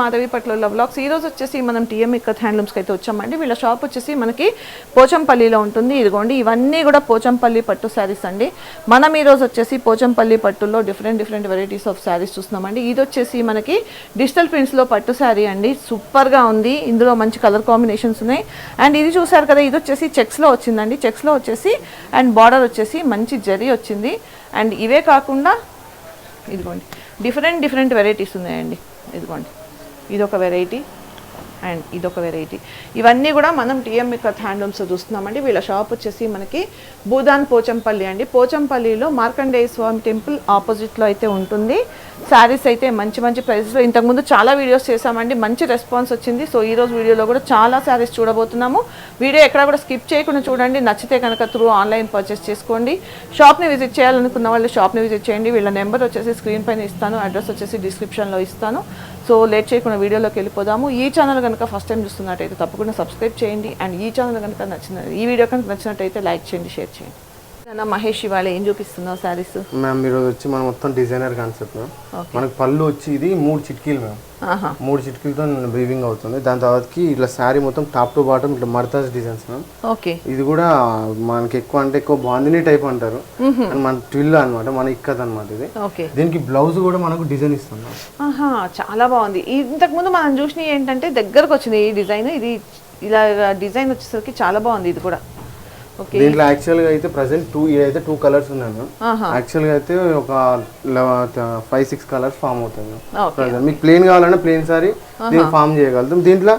మాధవి పట్ల బ్లాగ్స్ ఈ రోజు వచ్చేసి మనం టీఎం ఇక్కత్ హ్యాండ్లూమ్స్కి అయితే వచ్చామండి. వీళ్ళ షాప్ వచ్చేసి మనకి పోచంపల్లిలో ఉంటుంది. ఇదిగోండి ఇవన్నీ కూడా పోచంపల్లి పట్టు శారీస్ అండి. మనం ఈ రోజు వచ్చేసి పోచంపల్లి పట్టులో different different varieties of saris చూస్తున్నామండి. ఇది వచ్చేసి మనకి డిజిటల్ ప్రింట్స్లో పట్టు శారీ అండి. సూపర్గా ఉంది. ఇందులో మంచి కలర్ కాంబినేషన్స్ ఉన్నాయి. అండ్ ఇది చూసారు కదా ఇది వచ్చేసి చెక్స్లో వచ్చిందండి. చెక్స్లో వచ్చేసి అండ్ బార్డర్ వచ్చేసి మంచి జరీ వచ్చింది. అండ్ ఇవే కాకుండా ఇదిగోండి డిఫరెంట్ డిఫరెంట్ వెరైటీస్ ఉన్నాయండి. ఇదిగోండి. ఇదొక వెరైటీ. అండ్ ఇదొక వెరైటీ. ఇవన్నీ కూడా మనం టీఎం కత్ హ్యాండ్లూమ్స్ చూస్తున్నామండి. వీళ్ళ షాప్ వచ్చేసి మనకి భూదాన్ పోచంపల్లి అండి. పోచంపల్లిలో మార్కండేయ స్వామి టెంపుల్ ఆపోజిట్లో అయితే ఉంటుంది. శారీస్ అయితే మంచి మంచి ప్రైజెస్లో. ఇంతకుముందు చాలా వీడియోస్ చేసామండి మంచి రెస్పాన్స్ వచ్చింది. సో ఈ రోజు వీడియోలో కూడా చాలా శారీస్ చూడబోతున్నాము. వీడియో ఎక్కడ కూడా స్కిప్ చేయకుండా చూడండి. నచ్చితే కనుక త్రూ ఆన్లైన్ పర్చేస్ చేసుకోండి. షాప్ని విజిట్ చేయాలనుకున్న వాళ్ళు షాప్ని విజిట్ చేయండి. వీళ్ళ నెంబర్ వచ్చేసి స్క్రీన్ పైన ఇస్తాను. అడ్రస్ వచ్చేసి డిస్క్రిప్షన్లో ఇస్తాను. సో లేట్ చేయకుండా వీడియోలోకి వెళ్ళిపోదాము. ఈ ఛానల్ కనుక ఫస్ట్ టైం చూస్తున్నట్టయితే తప్పకుండా సబ్స్క్రైబ్ చేయండి. అండ్ ఈ ఛానల్ కనుక నచ్చిన ఈ వీడియో కనుక నచ్చినట్టయితే లైక్ చేయండి షేర్ చేయండి. మహేష్ ఇవాళ ఏం చూపిస్తున్నావు శారీస్? మ్యామ్ ఈరోజు వచ్చి మనం మొత్తం డిజైనర్ కాన్సెప్ట్ మ్యామ్. మనకి పళ్ళు వచ్చి ఇది మూడు చిట్కీలు మ్యామ్ ఆహా. మూడు చిట్కీలతో వీవింగ్ అవుతుంది. దాని తర్వాతకి ఇట్లా శారీ మొత్తం టాప్ టు బాటమ్ ఇట్లా మడతాస్ డిజైన్స్ మ్యామ్ ఓకే ఇది కూడా మనకి ఎక్కువ అంటే ఎక్కువ బాందిని టైప్ అంటారు. అండ్ మన ట్విల్ అన్నమాట మన ఇక్కత్ అనమాట ఇది. ఓకే దీనికి బ్లౌజ్ కూడా మనకు డిజైన్ ఇస్తున్నాం ఆహా చాలా బాగుంది. ఈ- ఇంతకుముందు మనం చూసిన ఏంటంటే దగ్గరకు వచ్చింది ఈ డిజైన్ ఇది ఇలా డిజైన్ వచ్చేసరికి చాలా బాగుంది ఇది కూడా. దీంట్లో యాక్చువల్గా అయితే ప్రజెంట్ టూ అయితే టూ కలర్స్ ఉన్నాయి మ్యామ్ ఆహా యాక్చువల్గా అయితే ఒక ఫైవ్ సిక్స్ కలర్స్ ఫామ్ అవుతాయి. మీకు ప్లేన్ కావాలంటే ప్లేన్ సారీ దీన్ని ఫామ్ చేయగలుగుతాం. దీంట్లో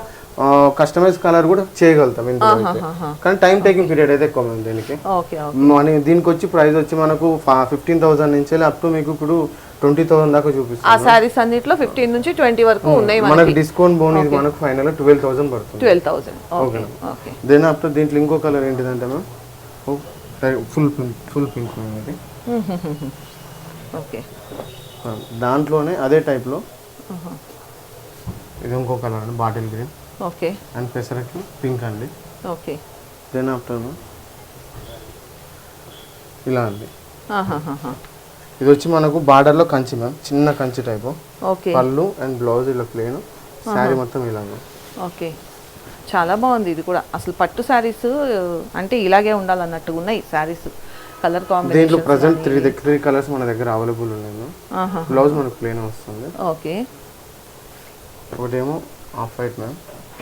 కస్టమైజ్ కలర్ కూడా చేయగలుగుతాం ఇందులో అయితే. కానీ టైం టేకింగ్ పీరియడ్ అయితే ఎక్కువ మ్యామ్ దీనికి. మన దీనికి వచ్చి ప్రైస్ వచ్చి మనకు ఫిఫ్టీన్ థౌసండ్ నుంచి అప్ టు మీకు ఇప్పుడు ట్వంటీ థౌసండ్ దాకా చూపిస్తుంది ఆ శారీస్ అన్నిట్లో ఫిఫ్టీన్ నుంచి ట్వంటీ వరకు ఉన్నాయి మనకు మనకి. డిస్కౌంట్ బోన్ ఇది మనకు ఫైనల్ ట్వెల్వ్ థౌసండ్ పడుతుంది. Twelve thousand okay okay then after దీంట్లో ఇంకో కలర్ ఏంటిదంటే ma'am full pink full pink ఇది. ఓకే దాంట్లోనే అదే టైప్లో ఇది ఇంకో కలర్ అండి బాటిల్ గ్రీన్. ఓకే. అండ్ పెసరకి పింక్ అండి. ఓకే. దెన్ ఆఫ్టర్ ఇలా అండి. ఇది వచ్చి మనకు బార్డర్లో కంచి మ్యామ్ చిన్న కంచి టైపు ఓకే. పళ్ళు అండ్ బ్లౌజ్ ఇలా ప్లేన్ శారీ మొత్తం ఇలా ఓకే. చాలా బాగుంది ఇది కూడా. అసలు పట్టు శారీస్ అంటే ఇలాగే ఉండాలన్నట్టుగా ఉన్నాయి శారీస్ కలర్ దీంట్లో combination present three three colours మన దగ్గర అవైలబుల్ ఉన్నాయి బ్లౌజ్ మనకు ప్లేన్ వస్తుంది. ఓకే. ఒకటేమో ఆఫ్ వైట్ మ్యామ్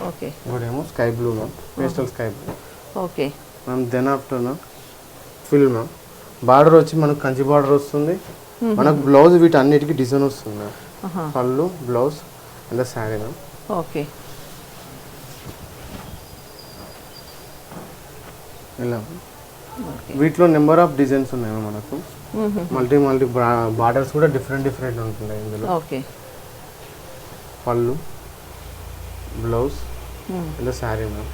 ఓకే. ఒకటేమో sky blue ma'am pastel sky blue. Okay. Ma'am then after ma'am fill ma'am border వచ్చి మనకు కంచి బార్డర్ వస్తుంది. మనకు బ్లౌజ్ వీటి అన్నిటికీ డిజైన్ వస్తుంది. మ్యామ్ పళ్ళు blouse and sari ma'am okay. ఇలా. వీటిలో నెంబర్ ఆఫ్ డిజైన్స్ ఉన్నాయి మనకు? మల్టీ మల్టీ బార్డర్స్ కూడా డిఫరెంట్ డిఫరెంట్ ఉంటున్నాయి ఇందులో. ఓకే. పళ్ళు. Blouse and sari ma'am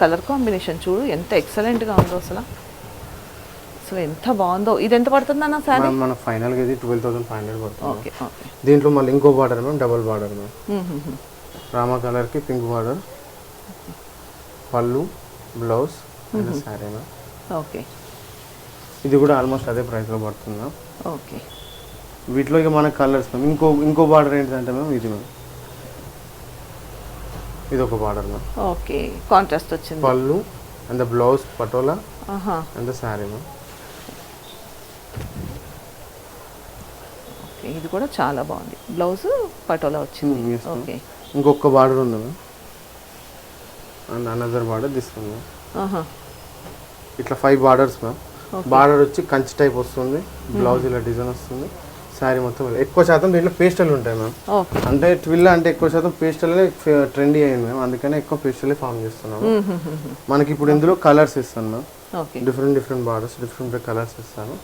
colour combination చూడు ఎంత ఎక్సలెంట్గా ఉందో అసలు. అసలు ఎంత బాగుందో. ఇది ఎంత పడుతుంది అన్న శారీ? మన ఫైనల్గా ఇది ట్వెల్వ్ థౌసండ్ ఫైవ్ హండ్రెడ్ పడుతుంది. ఓకే ఓకే దీంట్లో మళ్ళీ ఇంకో border ma'am double border ma'am Rama కలర్కి పింక్ బార్డర్ పళ్ళు blouse and sari ma'am okay ఇది కూడా ఆల్మోస్ట్ అదే ప్రైస్లో పడుతుంది మ్యామ్ ఓకే వీటిలో ఇక మన కలర్స్ మ్యామ్ ఇంకో ఇంకో బార్డర్ ఏంటంటే మ్యామ్ ఇది మ్యామ్ ఇది ఒక బార్డర్ మ్యామ్ ఓకే కాంట్రాస్ట్ వచ్చింది. పళ్ళు and the blouse Patola and the sari ma'am okay ఇది కూడా చాలా బాగుంది. బ్లౌజ్ పటోలా వచ్చింది. Hmm. ఓకే. ఇంకొక బార్డర్ ఉంది మ్యామ్ అండ్ అనదర్ బార్డర్ తీసుకుంది ఇట్లా ఫైవ్ బార్డర్స్ మ్యామ్ బార్డర్ వచ్చి కంచి టైప్ వస్తుంది. బ్లౌజ్ ఇలా డిజైన్ వస్తుంది. శారీ మొత్తం. ఎక్కువ శాతం దీంట్లో పేస్టల్ ఉంటాయి మ్యామ్. అంటే ట్విల్ అంటే ఎక్కువ శాతం పేస్టల్లే ట్రెండీ అయింది మ్యామ్. అందుకనే ఎక్కువ పేస్టలే ఫామ్ చేస్తున్నాము. మనకి ఇప్పుడు ఇందులో కలర్స్ ఇస్తాను ma'am. Different different borders different colours ఇస్తాను.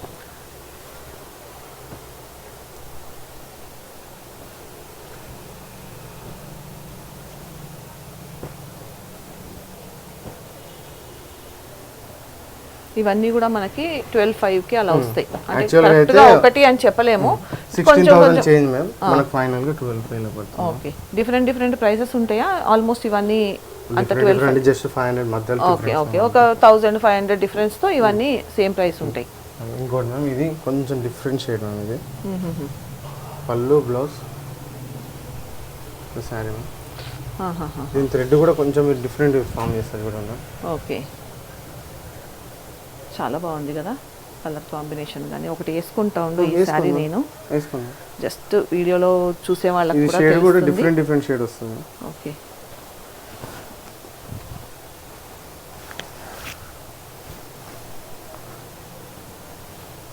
ఇవన్నీ కూడా మనకి ట్వెల్వ్ ఫైవ్కి అలా వస్తాయి. అంటే గా అయితే- ఒకటి అని చెప్పలేము. Thousand okay different different prices ఉంటాయా? ఆల్మోస్ట్ ఇవన్నీ అంత different twelve different just five hundred మధ్యలో ఓకే ఓకే ఒక థౌజండ్ ఫైవ్ హండ్రెడ్ డిఫరెన్స్తో ఇవన్నీ సేమ్ ప్రైస్ ఉంటాయి. ఇంకోటి మ్యామ్ ఇది కొంచెం డిఫరెంట్ షేడ్ మ్యామ్ ఇది. పళ్ళు బ్లౌజ్ శారీ మ్యామ్ ఆహాహా. దీని థ్రెడ్ కూడా కొంచెం డిఫరెంట్ ఫామ్ చేస్తారు చూడండి ఓకే చాలా బాగుంది కదా కలర్ కాంబినేషన్ కానీ. ఒకటి వేసుకుంటా ఉండు ఈ మ్యామ్. నేను. జస్ట్ వీడియోలో చూసే వాళ్ళకి కూడా షేడ్ కూడా తెలుస్తుంది. డిఫరెంట్ డిఫరెంట్ షేడ్ వస్తుంది. ఓకే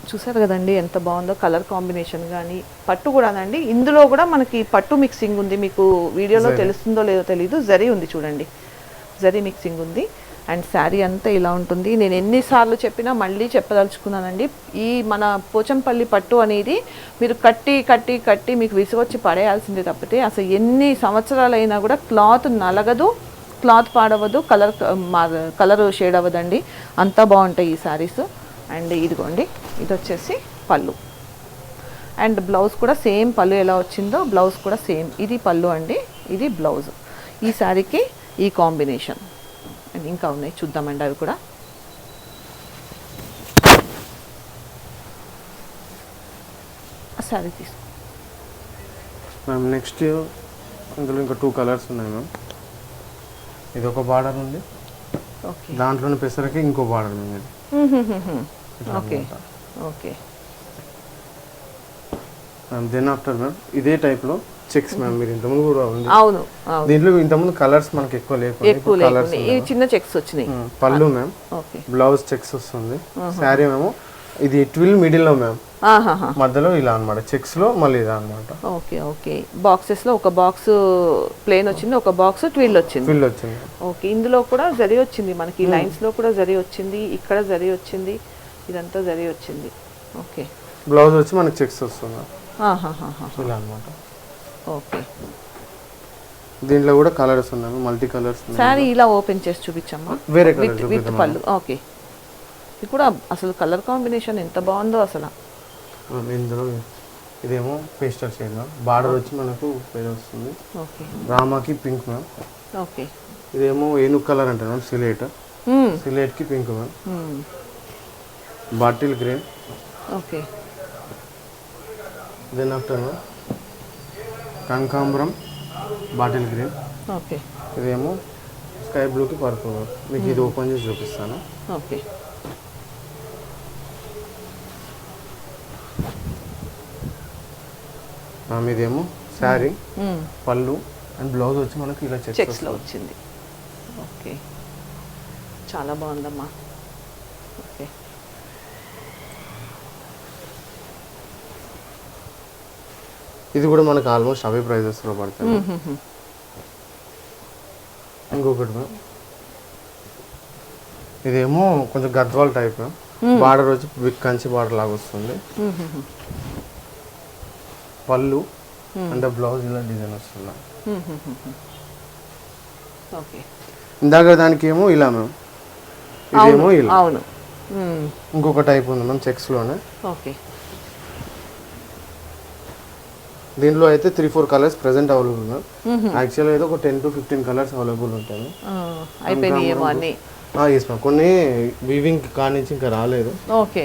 చూసారు కదండి ఎంత బాగుందో కలర్ కాంబినేషన్ కానీ. పట్టు కూడానండి ఇందులో కూడా మనకి పట్టు మిక్సింగ్ ఉంది. మీకు వీడియోలో. తెలుస్తుందో లేదో తెలీదు. జరీ ఉంది చూడండి. జరీ మిక్సింగ్ ఉంది. అండ్ శారీ అంతా ఇలా ఉంటుంది. నేను ఎన్నిసార్లు చెప్పినా మళ్ళీ చెప్పదలుచుకున్నానండి. ఈ మన పోచంపల్లి పట్టు అనేది మీరు కట్టి కట్టి కట్టి మీకు విసుగొచ్చి పడేయాల్సిందే తప్పితే అసలు ఎన్ని సంవత్సరాలైనా కూడా క్లాత్ నలగదు క్లాత్ పాడవదు కలర్ కలర్ షేడ్ అవ్వదండి. అంతా బాగుంటాయి ఈ శారీస్. అండ్ ఇదిగోండి ఇది వచ్చేసి పళ్ళు. అండ్ బ్లౌజ్ కూడా సేమ్ పళ్ళు ఎలా వచ్చిందో బ్లౌజ్ కూడా సేమ్. ఇది పళ్ళు అండి ఇది బ్లౌజ్. ఈ శారీకి ఈ కాంబినేషన్. ఇంకా ఉన్నాయి చూద్దామండి అవి కూడా. తీసుకో. మ్యామ్ నెక్స్ట్ అందులో ఇంకా టూ కలర్స్ ఉన్నాయి మ్యామ్ ఇది ఒక బార్డర్ ఉంది. ఓకే దాంట్లోనే పెసరకి ఇంకో బార్డర్ ఉంది. Okay. Okay then after ma'am ఇదే టైప్లో చెక్స్ మ్యామ్ మీరు ఇంతకుముందు కూడా ఉంది. అవును అవును. దీంట్లో ఇంతకుముందు కలర్స్ మనకి ఎక్కువ లేకుండా ఎక్కువ కలర్స్ ఇవి చిన్న చెక్స్ వచ్చినాయి. పళ్ళు మ్యామ్ ఓకే. బ్లౌజ్ చెక్స్ వస్తుంది. శారీ మేము ఇది ట్విల్ మిడిల్లో మ్యామ్ ఆహాహా. మధ్యలో ఇలా అనమాట చెక్స్లో మళ్ళీ ఇలా అనమాట ఓకే ఓకే. బాక్సెస్లో ఒక బాక్స్ ప్లేన్ వచ్చింది ఒక బాక్స్ ట్విల్ వచ్చింది. ట్విల్ వచ్చింది. ఓకే ఇందులో కూడా జరి వచ్చింది మనకి. లైన్స్లో కూడా జరి వచ్చింది ఇక్కడ జరి వచ్చింది ఇదంతా జరి వచ్చింది. ఓకే. బ్లౌజ్ వచ్చి మనకి చెక్స్ వస్తుంది. ఇలా అనమాట ఓకే. దీంట్లో కూడా కలర్స్ ఉన్నాయి మల్టీ కలర్స్ శారీ ఇలా ఓపెన్ చేసి చూపించమ్మా. వేరే విత్ విత్ పళ్ళు. ఓకే. ఇది కూడా అసలు కలర్ కాంబినేషన్ ఎంత బాగుందో అసలు. ఇందులో ఇదేమో పేస్టల్ షేడ్ బార్డర్ వచ్చి మనకు పేరు వస్తుంది. ఓకే. రామాకి పింక్ మ్యామ్. ఓకే. ఇదేమో ఏనుగు కలర్ అంటే మ్యామ్ సిలేట్. మ్మ్. సిలేట్కి pink ma'am. Bottle green. Okay. Then after ma'am కనకాంబరం బాటిల్ గ్రీన్. ఓకే. ఇదేమో స్కై బ్లూకి పర్పుల్. మీకు ఇది ఓపెన్ చేసి చూపిస్తాను. ఓకే. ఇదేమో శారీ. పళ్ళు అండ్ బ్లౌజ్ వచ్చి మనకి ఇలా చెక్స్ చెక్స్లో వచ్చింది. ఓకే. చాలా బాగుందమ్మా ఓకే ఇది కూడా మనకి ఆల్మోస్ట్ అవే ప్రైజెస్లో పడుతుంది మ్మ్. ఇంకొకటి మ్యామ్ ఇదేమో కొంచెం గద్వాల్ టైప్ బార్డర్ వచ్చి బిగ్ కంచి బార్డర్ లాగా వస్తుంది. మ్మ్. పళ్ళు అంటే బ్లౌజ్ ఇలా డిజైన్ వస్తుంది. మ్మ్. ఇందాక దానికి ఏమో ఇలా మ్యామ్. ఇదేమో ఇలా. మ్మ్. ఇంకొక టైప్ ఉంది మ్యామ్ చెక్స్లోనే. ఓకే. దీంట్లో అయితే three four colours present available ma'am యాక్చువల్గా అయితే ఒక ten to fifteen colours available ఉంటాయి. ఏమో ఎస్ మ్యామ్ కొన్ని వీవింగ్ కానించి ఇంకా రాలేదు. ఓకే.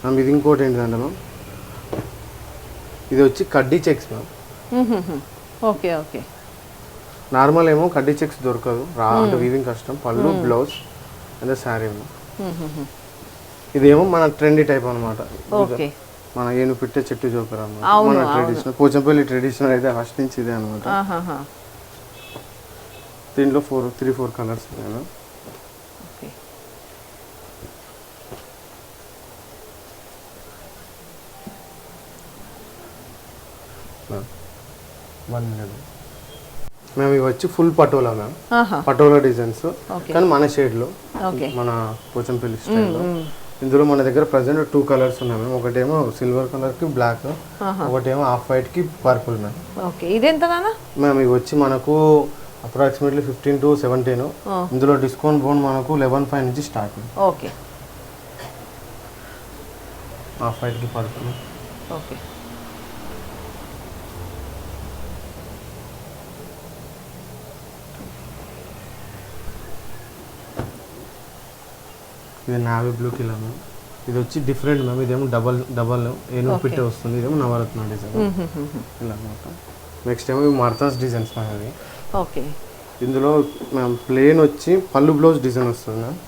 మ్యామ్ ఇది ఇంకోటి ఏంటంటే మ్యామ్ ఇది వచ్చి కడ్డీ checks ma'am. Okay okay. Normal ఏమో కడ్డీ చెక్స్ దొరకదు. రా అంటే వీవింగ్ కష్టం. పళ్ళు బ్లౌజ్ అంటే శారీ మ్మ్. ఇదేమో మన ట్రెండీ టైప్ అనమాట ఓకే. మన ఏను పెట్టే చెట్టు జోకర్ మన ట్రెడిషనల్ పోచంపల్లి ట్రెడిషనల్ అయితే ఫస్ట్ నుంచి ఇదే అనమాట. దీంట్లో four three four colours one minute మేము ఇవి వచ్చి full Patola ma'am. Patola designs కానీ మన షేడ్లో ఓకే. మన పోచంపల్లి స్టైల్లో ఇందులో మన దగ్గర ప్రజెంట్ టూ కలర్స్ ఉన్నాయి మ్యామ్ ఒకటేమో సిల్వర్ కలర్కి బ్లాక్ ఒకటేమో ఆఫ్ వైట్కి పర్పుల్ మ్యామ్ ఓకే ఇదెంత నాన్న? మ్యామ్ ఇవి వచ్చి మనకు అప్రాక్సిమేట్లీ ఫిఫ్టీన్ టు సెవెంటీన్. ఇందులో డిస్కౌంట్ బోన్ మనకు లెవెన్ ఫైవ్ నుంచి స్టార్ట్ ఓకే ఆఫ్ వైట్కి పర్పుల్ ఓకే ఇది నావీ బ్లూకి ఇలా మ్యామ్. ఇది వచ్చి డిఫరెంట్ మ్యామ్. ఇదేమో డబల్ డబల్ ఏనుగు పిట్టే వస్తుంది. ఇదేమో నవరత్న డిజైన్. ఇలా అనమాట నెక్స్ట్ ఏమో మర్తాస్ డిజైన్స్ మ్యామ్ ఇవి ఓకే. ఇందులో మ్యామ్ ప్లేన్ వచ్చి పళ్ళు బ్లౌజ్ డిజైన్ వస్తుంది మ్యామ్.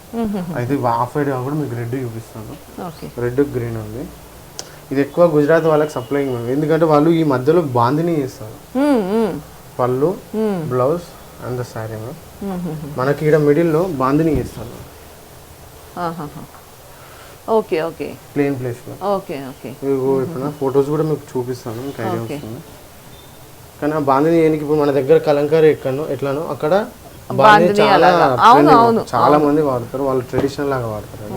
అయితే ఆఫ్ వైడ్ కూడా మీకు రెడ్ చూపిస్తాను. రెడ్ గ్రీన్ ఉంది. ఇది ఎక్కువ గుజరాత్ వాళ్ళకి సప్లైంగ్ మ్యామ్. ఎందుకంటే వాళ్ళు ఈ మధ్యలో బాందిని చేస్తారు. పళ్ళు blouse and the sari ma'am. మనకి ఇక్కడ మిడిల్లో బాందిని చేస్తారు. Okay okay. ప్లేన్ ప్లేస్లో ఓకే ఓకే. ఇప్పుడు ఫొటోస్ కూడా మీకు చూపిస్తాను మీకు ఐడియా. వస్తుంది. కానీ ఆ బాందిని ఏనికి ఇప్పుడు మన దగ్గర కలంకారీ ఎక్కడనో ఎట్లానో అక్కడ బాందిని చాలా చాలా మంది వాడతారు వాళ్ళు ట్రెడిషనల్ లాగా వాడతారు.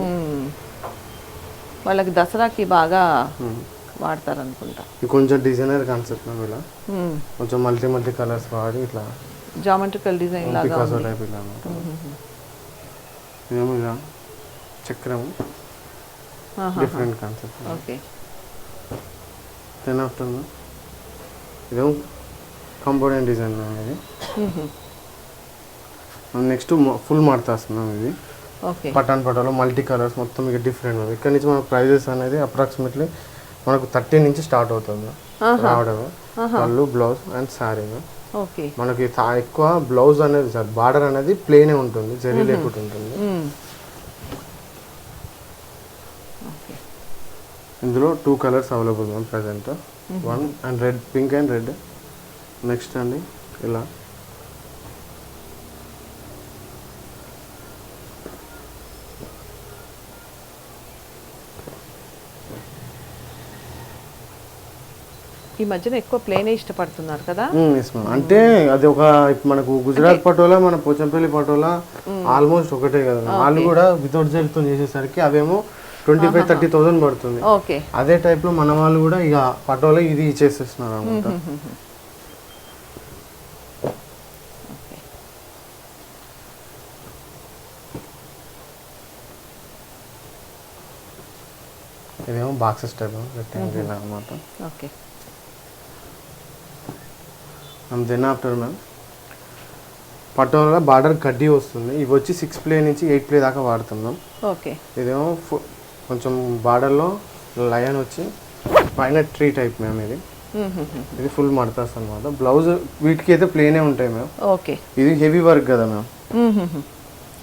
వాళ్ళకి దసరాకి బాగా. వాడతారు అనుకుంటా ఇది కొంచెం డిజైనర్ కాన్సెప్ట్ ఇలా. కొంచెం మల్టీ మల్టీ కలర్స్ వాడి ఇట్లా జామెట్రికల్ డిజైన్ లాగా పికాసో. టైప్ ఇలా ఇదేమో ఇలా చక్రం ఆహా. Different concept okay. Then after ఇదేమో కంపోనెంట్ డిజైన్ మ్యామ్ ఇది? మ్మ్. నెక్స్ట్ ఫుల్ మార్తాస్ మ్యామ్ ఇది. ఓకే. పటాన్ పటాలో మల్టీ కలర్స్ మొత్తం ఇక డిఫరెంట్ మ్యామ్ ఇక్కడ నుంచి మన ప్రైజెస్ అనేది అప్రాక్సిమేట్లీ మనకు థర్టీ నుంచి స్టార్ట్ అవుతుంది. రావడం. పళ్ళు బ్లౌజ్ అండ్ శారీ మనకి ఎక్కువ బ్లౌజ్ అనేది సార్ బార్డర్ అనేది ప్లేనే ఉంటుంది జరీ లేకుండా ఉంటుంది మ్మ్. ఓకే ఇందులో two colours available ma'am present one and red pink and red next అండి ఇలా. ఈ మధ్యన ఎక్కువ ప్లేనే ఇష్టపడుతున్నారు కదా? అంటే అది ఒక మనకు గుజరాత్ పటోలా మన పోచంపల్లి పటోలా ఆల్మోస్ట్ ఒకటే కదా. వాళ్ళు కూడా వితౌట్ జెల్తో చేసేసరికి అవేమో ట్వంటీ ఫైవ్ థర్టీ థౌసండ్ పడుతుంది. ఓకే. అదే టైప్లో మన వాళ్ళు కూడా ఇక పటోలా ఇది చేసేస్తున్నారు అనమాట. ఇదేమో బాక్సెస్ టైప్ రెక్టాంగిల్ అనమాట. Okay. Then after ma'am Patola border కడ్డీ వస్తుంది. ఇవి వచ్చి సిక్స్ ప్లే నుంచి ఎయిట్ ప్లే దాకా వాడుతున్నాం. ఓకే. ఇదేమో కొంచెం బార్డర్లో లయన్ వచ్చి పైన ట్రీ టైప్ మ్యామ్ ఇది. ఇది ఫుల్ మడతాస్ అనమాట బ్లౌజ్ వీటికి అయితే ప్లేనే ఉంటాయి మ్యామ్. ఓకే. ఇది హెవీ వర్క్ కదా మ్యామ్.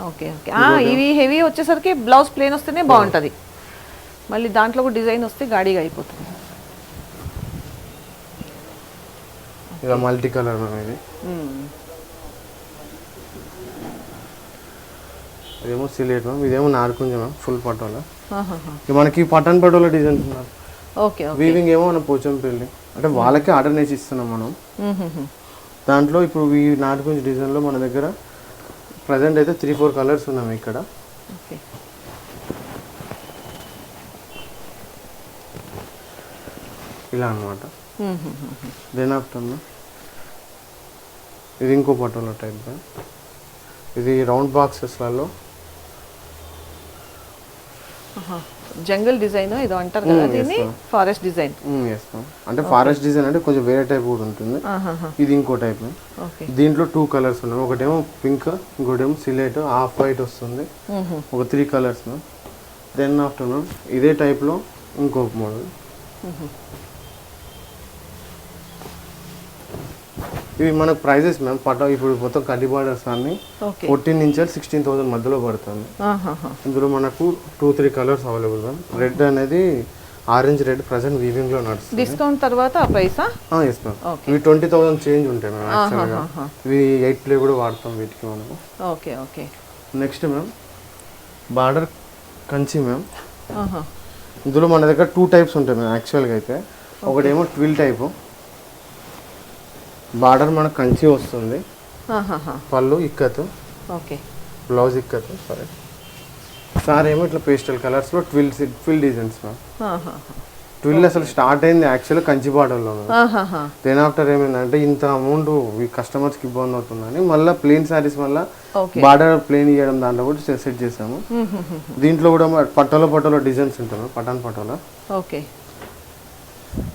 Okay okay. ఆ, ఇవి హెవీ వచ్చేసరికి బ్లౌజ్ ప్లేన్ వస్తేనే బాగుంటుంది. మళ్ళీ దాంట్లో కూడా డిజైన్ వస్తే గాడిగా అయిపోతుంది. ఇలా మల్టీ కలర్ మ్యామ్ ఇది. ఇదేమో సిలేట్ మ్యామ్. ఇదేమో నార్కుంజ మ్యామ్ ఫుల్ పటోలా. ఇక మనకి పటన్ పటోలా డిజైన్స్ ఉన్నారు. ఓకే వీవింగ్ ఏమో మనం పోచంపల్లి అంటే వాళ్ళకే ఆర్డర్ నేసి ఇస్తున్నాం మనం. దాంట్లో ఇప్పుడు ఈ నాటుకుంజ డిజైన్లో మన దగ్గర ప్రజెంట్ అయితే త్రీ ఫోర్ కలర్స్ ఉన్నాయి ఇక్కడ. ఇలా అనమాట. దెన్ ఆఫ్టర్ ఇది ఇంకో పటోలా టైప్ ఇది రౌండ్ బాక్సెస్లలో. జంగల్ డిజైన్ ఏదో అంటారు కదా దీన్ని. Forest design. అంటే ఫారెస్ట్ డిజైన్ అంటే కొంచెం వేరే టైప్ కూడా ఉంటుంది. ఇది ఇంకో టైప్ దీంట్లో టూ కలర్స్ ఉన్నాయి. ఒకటేమో పింక్ ఇంకోటేమో సిలేట్ హాఫ్ వైట్ వస్తుంది. ఒక three colours then after ma'am ఇదే టైప్లో ఇంకొక మోడల్ ఇవి మనకు ప్రైజెస్ మ్యామ్. పట ఇప్పుడు మొత్తం కడ్డీ బార్డర్స్ అన్ని ఫోర్టీన్ నుంచి సిక్స్టీన్ థౌసండ్ మధ్యలో పడుతుంది. ఇందులో మనకు two three colours available ma'am. Red అనేది ఆరెంజ్ రెడ్ ప్రజెంట్ వీవింగ్లో నడుస్తుంది. డిస్కౌంట్ తర్వాత ఆ ప్రైసా? Yes ma'am. ఓకే. ఇవి ట్వంటీ థౌసండ్ చేంజ్ ఉంటాయి మ్యామ్ యాక్చువల్గా. ఇవి ఎయిట్ ప్లే కూడా వాడతాం వీటికి మనము. Okay okay. Next ma'am border Kanchi ma'am. ఇందులో మన దగ్గర టూ టైప్స్ ఉంటాయి మ్యామ్ యాక్చువల్గా అయితే. ఒకటేమో ట్విల్ టైపు బార్డర్ మనకు కంచి వస్తుంది. పళ్ళు ikat. Okay. Blouse ikat. Sari. Sir ఏమో ఇట్లా పేస్టల్ కలర్స్లో twill twill designs ma'am. Twill అసలు స్టార్ట్ అయింది యాక్చువల్గా ఆహాహా. దెన్ ఆఫ్టర్ ఏమైందంటే ఇంత అమౌంట్ ఈ కస్టమర్స్కి ఇబ్బంది అవుతుందని మళ్ళీ ప్లెయిన్ శారీస్ వల్ల ఓకే. బార్డర్ ప్లెయిన్ ఇవ్వడం దాంట్లో కూడా సెట్ చేసాము. దీంట్లో కూడా పట్టోలో పట్టోలో డిజైన్స్ ఉంటాయి మ్యామ్ పటాన్ పటోలా. ఓకే.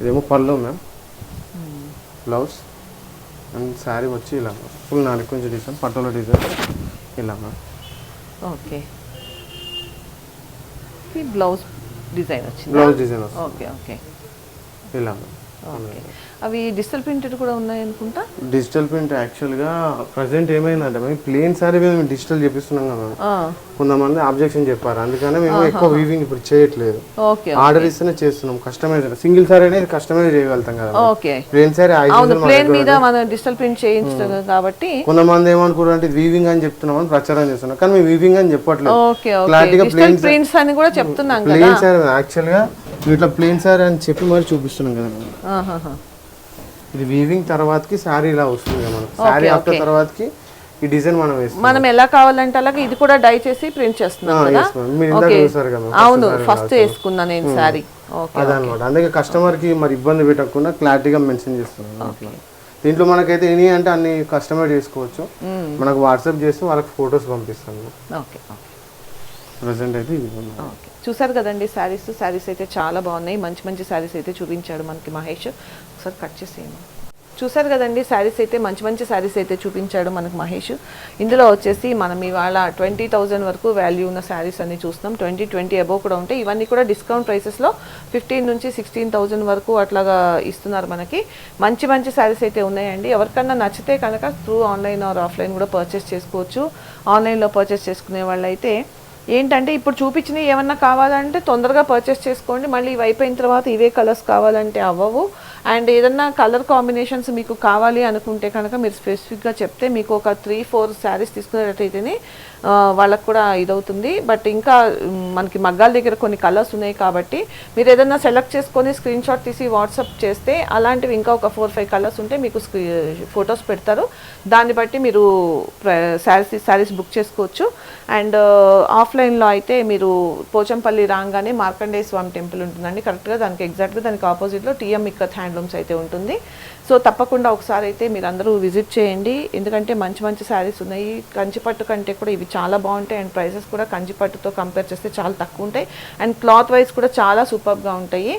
ఇదేమో పళ్ళు మ్యామ్. బ్లౌజ్. అండ్ శారీ వచ్చి ఇలా ఫుల్ నాలుగు కొంచెం డిజైన్ పట్టోలో డిజైన్. ఇలా ఓకే. ఈ బ్లౌజ్ డిజైన్ వచ్చింది? Blouse design okay okay. ఇలా అవి డిజిటల్ ప్రింటెడ్ కూడా ఉన్నాయి అనుకుంటా? డిజిటల్ ప్రింట్ యాక్చువల్గా ప్రజెంట్ ఏమైందంటే మేము ప్లేన్ సారీ మీద మేము డిజిటల్ చేపిస్తున్నాం కదా కొంతమంది ఆబ్జెక్షన్ చెప్పారు అందుకనే మేము ఎక్కువ వీవింగ్ ఇప్పుడు చేయట్లేదు. ఓకే ఆర్డర్ ఇస్తేనే చేస్తున్నాం కస్టమైజ్ సింగిల్ సారీ అనేది కస్టమైజ్ చేయగలుగుతాం కదా ఓకే. ప్లేన్ సారీ ప్లేన్ మీద మనం డిజిటల్ ప్రింట్ చేయించడం కాబట్టి కొంతమంది ఏమనుకుంటారు అంటే వీవింగ్ అని చెప్తున్నామని ప్రచారం చేస్తున్నాం కానీ మేము వీవింగ్ అని చెప్పట్లేదు. క్లారిటీగా డిజిటల్ ప్రింట్స్ అని కూడా చెప్తున్నాం ప్లేన్ సారీ యాక్చువల్గా ఇట్లా ప్లేన్ సారీ అని చెప్పి మరి చూపిస్తున్నాం కదా. ఇది వీవింగ్ తర్వాతకి సారీ ఇలా వస్తుంది కదా మనకు. సారీ ఆఫ్టర్ తర్వాతకి ఈ డిజైన్ మనం వేస్తాం మనం ఎలా కావాలంటే అలాగే ఇది కూడా డై చేసి ప్రింట్ చేస్తున్నాం అవును ఫస్ట్ వేసుకున్నా నేను సారీ ఓకే అదనమాట. అందుకే కస్టమర్కి మరి ఇబ్బంది పెట్టకుండా క్లారిటీగా మెన్షన్ చేస్తున్నాం అట్లా. దీంట్లో మనకైతే ఎనీ అంటే అన్ని కస్టమైజ్ చేసుకోవచ్చు. మనకు వాట్సాప్ చేసి వాళ్ళకి ఫొటోస్ పంపిస్తాను ఓకే ఓకే. ప్రజెంట్ అయితే ఇది ఓకే. చూసారు కదండి శారీస్ శారీస్ అయితే చాలా బాగున్నాయి. మంచి మంచి శారీస్ అయితే చూపించాడు మనకి మహేష్. ఒకసారి కట్ చేసేయండి. చూసారు కదండి శారీస్ అయితే మంచి మంచి శారీస్ అయితే చూపించాడు మనకి మహేష్. ఇందులో వచ్చేసి మనం ఇవాళ ట్వంటీ థౌజండ్ వరకు వాల్యూ ఉన్న శారీస్ అన్ని చూస్తున్నాం. ట్వంటీ ట్వంటీ అబోవ్ కూడా ఉంటాయి. ఇవన్నీ కూడా డిస్కౌంట్ ప్రైసెస్లో ఫిఫ్టీన్ నుంచి సిక్స్టీన్ థౌజండ్ వరకు అట్లాగా ఇస్తున్నారు మనకి. మంచి మంచి శారీస్ అయితే ఉన్నాయండి. ఎవరికన్నా నచ్చితే కనుక త్రూ ఆన్లైన్ ఆర్ ఆఫ్లైన్ కూడా పర్చేస్ చేసుకోవచ్చు. ఆన్లైన్లో పర్చేస్ చేసుకునే వాళ్ళైతే ఏంటంటే ఇప్పుడు చూపించినవి ఏమన్నా కావాలంటే తొందరగా పర్చేస్ చేసుకోండి. మళ్ళీ ఇవి అయిపోయిన తర్వాత ఇవే కలర్స్ కావాలంటే అవ్వవు. అండ్ ఏదన్నా కలర్ కాంబినేషన్స్ మీకు కావాలి అనుకుంటే కనుక మీరు స్పెసిఫిక్గా చెప్తే మీకు ఒక త్రీ ఫోర్ శారీస్ తీసుకునేటట్టయితేనే వాళ్ళకు కూడా ఇదవుతుంది. బట్ ఇంకా మనకి మగ్గాల దగ్గర కొన్ని కలర్స్ ఉన్నాయి కాబట్టి మీరు ఏదన్నా సెలెక్ట్ చేసుకొని స్క్రీన్ షాట్ తీసి వాట్సాప్ చేస్తే అలాంటివి ఇంకా ఒక ఫోర్ ఫైవ్ కలర్స్ ఉంటే మీకు ఫొటోస్ పెడతారు. దాన్ని బట్టి మీరు శారీస్ శారీస్ బుక్ చేసుకోవచ్చు. అండ్ ఆఫ్లైన్లో అయితే మీరు పోచంపల్లి రాగానే మార్కండే స్వామి టెంపుల్ ఉంటుందండి. కరెక్ట్గా దానికి ఎగ్జాక్ట్గా దానికి ఆపోజిట్లో టీఎం ఇక్కత్ హ్యాండ్లూమ్స్ అయితే ఉంటుంది. సో తప్పకుండా ఒకసారి అయితే మీరు అందరూ విజిట్ చేయండి. ఎందుకంటే మంచి మంచి శారీస్ ఉన్నాయి. కంచిపట్టు కంటే కూడా ఇవి చాలా బాగుంటాయి అండ్ ప్రైసెస్ కూడా కంచిపట్టుతో కంపేర్ చేస్తే చాలా తక్కువ ఉంటాయి. అండ్ క్లాత్ వైజ్ కూడా చాలా సూపర్గా ఉంటాయి.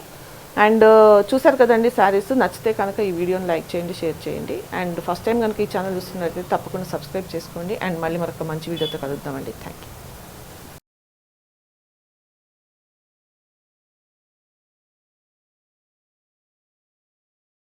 అండ్ చూసారు కదండి శారీస్ నచ్చితే కనుక ఈ వీడియోని లైక్ చేయండి షేర్ చేయండి. అండ్ ఫస్ట్ టైం కనుక ఈ ఛానల్ చూస్తున్నట్లయితే తప్పకుండా సబ్స్క్రైబ్ చేసుకోండి. అండ్ మళ్ళీ మరొక మంచి వీడియోతో కలుద్దామండి. Thank you